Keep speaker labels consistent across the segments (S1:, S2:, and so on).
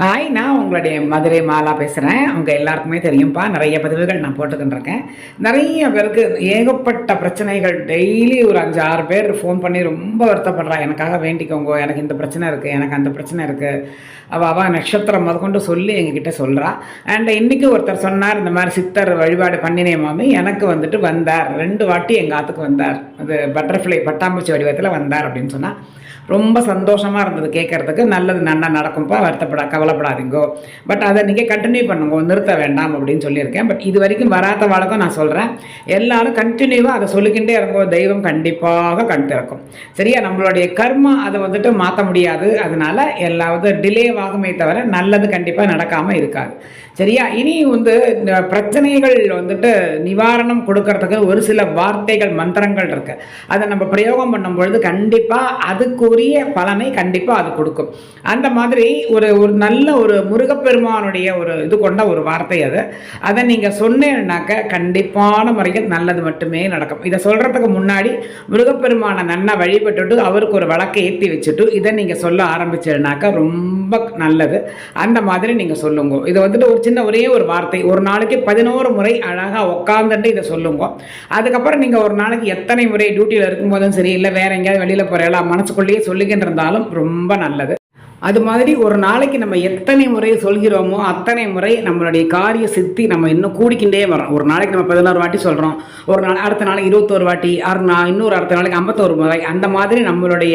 S1: Hi நான் உங்களுடைய மதுரை மாலா பேசுகிறேன் அவங்க எல்லாருக்குமே தெரியும்ப்பா நிறைய பதிவுகள் நான் போட்டுக்கிட்டுருக்கேன். நிறைய பேருக்கு ஏகப்பட்ட பிரச்சனைகள். டெய்லி ஒரு அஞ்சு ஆறு பேர் ஃபோன் பண்ணி ரொம்ப வருத்தப்படுறா. எனக்காக வேண்டிக்கோங்க எனக்கு இந்த பிரச்சனை இருக்குது எனக்கு அந்த பிரச்சனை இருக்குது அவள் அவள் நட்சத்திரம் முதற்கொண்டு சொல்லி எங்ககிட்ட சொல்கிறா அண்ட் இன்றைக்கி ஒருத்தர் சொன்னார் இந்த மாதிரி சித்தர் வழிபாடு பண்ணினே மாமி. எனக்கு வந்துட்டு வந்தார். ரெண்டு வாட்டி எங்கள் ஆத்துக்கு வந்தார். அது பட்டர்ஃப்ளை பட்டாம்பூச்சி வடிவத்தில் வந்தார் அப்படின்னு சொன்னால் ரொம்ப சந்தோஷமாக இருந்தது கேட்குறதுக்கு நல்லது நன்னா நடக்கும்ப்பா வருத்தப்படா கவலைப்படாதீங்கோ. பட் அதை நீங்கள் கண்டினியூ பண்ணுங்க நிறுத்த வேண்டாம் அப்படின்னு சொல்லியிருக்கேன். பட் இது வரைக்கும் வராத வழக்கம் நான் சொல்கிறேன் எல்லாரும் கண்டினியூவாக அதை சொல்லிக்கிட்டே இருக்கோ தெய்வம் கண்டிப்பாக கண் திறக்கும். சரியா? நம்மளுடைய கர்மா அதை வந்துட்டு மாற்ற முடியாது. அதனால் எல்லாவது டிலே ஆகுமே தவிர நல்லது கண்டிப்பாக நடக்காமல் இருக்காது. சரியா? இனி வந்து இந்த பிரச்சனைகள் வந்துட்டு நிவாரணம் கொடுக்கறதுக்கு ஒரு சில வார்த்தைகள் மந்திரங்கள் இருக்கு அதை நம்ம பிரயோகம் பண்ணும் பொழுது கண்டிப்பாக அதுக்குரிய பலனை கண்டிப்பாக அது கொடுக்கும். அந்த மாதிரி ஒரு ஒரு நல்ல ஒரு முருகப்பெருமானுடைய ஒரு இது கொண்ட ஒரு வார்த்தை அது. அதை நீங்கள் சொன்னேன்னாக்க கண்டிப்பான முறையில் நல்லது மட்டுமே நடக்கும். இதை சொல்கிறதுக்கு முன்னாடி முருகப்பெருமானை நன்னா வழிபட்டுட்டு அவருக்கு ஒரு வழக்கை ஏற்றி வச்சுட்டு இதை நீங்கள் சொல்ல ஆரம்பிச்சேன்னாக்கா ரொம்ப நல்லது. அந்த மாதிரி நீங்கள் சொல்லுங்க. இது வந்துட்டு ஒரு சின்ன ஒரே ஒரு வார்த்தை. ஒரு நாளைக்கு பதினோரு முறை அழகாக உட்காந்துட்டு இதை சொல்லுங்க. அதுக்கப்புறம் நீங்கள் ஒரு நாளைக்கு எத்தனை முறை டியூட்டியில் இருக்கும்போதும் சரி இல்லை வேற எங்கேயாவது வெளியில் போகிறீங்களா மனசுக்குள்ளேயே சொல்லிக்கிட்டு இருந்தாலும் ரொம்ப நல்லது. அது மாதிரி ஒரு நாளைக்கு நம்ம எத்தனை முறை சொல்கிறோமோ அத்தனை முறை நம்மளுடைய காரிய சித்தி நம்ம இன்னும் கூடிக்கிட்டே வரோம் ஒரு நாளைக்கு நம்ம பதினோரு வாட்டி சொல்கிறோம் ஒரு நாள் அடுத்த நாளைக்கு இருபத்தோரு வாட்டி அறு நான் இன்னொரு அடுத்த நாளைக்கு ஐம்பத்தோரு முறை. அந்த மாதிரி நம்மளுடைய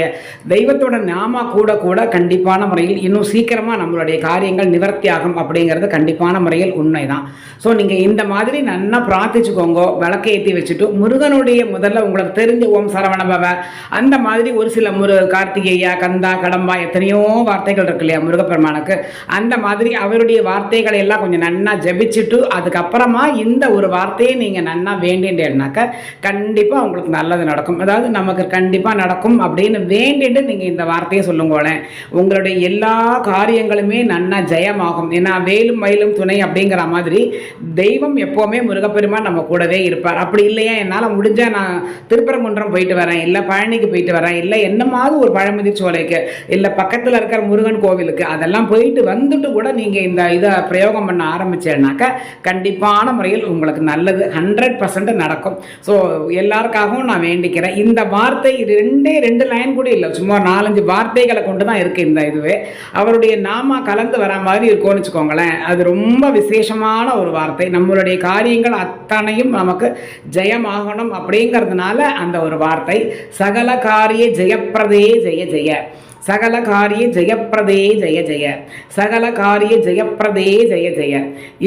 S1: தெய்வத்தோட நாமா கூட கூட கண்டிப்பான முறையில் இன்னும் சீக்கிரமாக நம்மளுடைய காரியங்கள் நிவர்த்தியாகும் அப்படிங்கிறது கண்டிப்பான முறையில் உண்மை தான் ஸோ நீங்கள் இந்த மாதிரி நல்லா பிரார்த்திச்சுக்கோங்க. விளக்கை ஏற்றி வச்சுட்டு முருகனுடைய முதல்ல உங்களுக்கு தெரிஞ்ச ஓம் சரவணபவ அந்த மாதிரி ஒரு சில முரு கார்த்திகேயா கந்தா கடம்பா எத்தனையோ வார்த்தைகள் இருக்கு இல்லையா முருகப்பெருமானுக்கு? அந்த மாதிரி அவருடைய வார்த்தைகளை எல்லாம் கொஞ்சம் நன்னா ஜபிச்சுட்டு அதுக்கப்புறமா இந்த ஒரு வார்த்தையை நீங்கள் நன்னா வேண்டின்றேன்னாக்க கண்டிப்பாக உங்களுக்கு நல்லது நடக்கும். அதாவது நமக்கு கண்டிப்பாக நடக்கும் அப்படின்னு வேண்டிட்டு நீங்கள் இந்த வார்த்தையை சொல்லுங்களேன். உங்களுடைய எல்லா காரியங்களுமே நன்னா ஜெயமாகும். ஏன்னா வேலும் மயிலும் துணை அப்படிங்கிற மாதிரி தெய்வம் எப்போவுமே முருகப்பெருமான் நம்ம கூடவே இருப்பார். அப்படி இல்லையா என்னால் முடிஞ்சால் நான் திருப்பரங்குன்றம் போயிட்டு வரேன் இல்லை பழனிக்கு போயிட்டு வரேன் இல்லை என்னமாவது ஒரு பழமுதிர் சோலைக்கு இல்லை பக்கத்தில் இருக்கிற முருகன் கோவிலுக்கு. அதெல்லாம் போயிட்டு வந்துட்டு கூட நீங்கள் இந்த இதை பிரயோகம் பண்ண ஆரம்பிச்சேன்னாக்க கண்டிப்பான முறையில் உங்களுக்கு நல்லது. ஹண்ட்ரட் பர்சன்ட் நடக்கும். ஸோ எல்லாருக்காகவும் நான் வேண்டிக்கிறேன். இந்த வார்த்தை ரெண்டே ரெண்டு லைன் கூட இல்லை. சும்மா நாலஞ்சு வார்த்தைகளை கொண்டு தான் இருக்குது இந்த இதுவே. அவருடைய நாமா கலந்து வர மாதிரி இருக்கும்னு வச்சுக்கோங்களேன். அது ரொம்ப விசேஷமான ஒரு வார்த்தை. நம்மளுடைய காரியங்கள் அத்தனையும் நமக்கு ஜெயமாகணும் அப்படிங்கிறதுனால அந்த ஒரு வார்த்தை. சகல காரிய ஜெயப்பிரதே ஜெய ஜெய. சகல காரிய ஜெயப்பிரதே ஜெய ஜெய. சகல காரிய ஜெயப்பிரதே ஜெய ஜெய.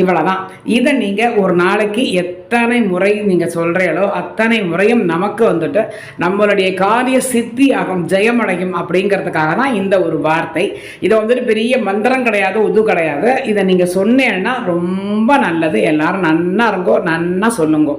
S1: இவ்வளோதான் இதை நீங்கள் ஒரு நாளைக்கு எத்தனை முறை நீங்கள் சொல்கிறீங்களோ அத்தனை முறையும் நமக்கு வந்துட்டு நம்மளுடைய காரிய சித்தி ஆகும் ஜெயமடையும் அப்படிங்கிறதுக்காக தான் இந்த ஒரு வார்த்தை. இதை வந்துட்டு பெரிய மந்திரம் கிடையாது உது கிடையாது. இதை நீங்கள் சொன்னேன்னா ரொம்ப நல்லது. எல்லாரும் நன்னா இருங்கோ நன்னா சொல்லுங்கோ.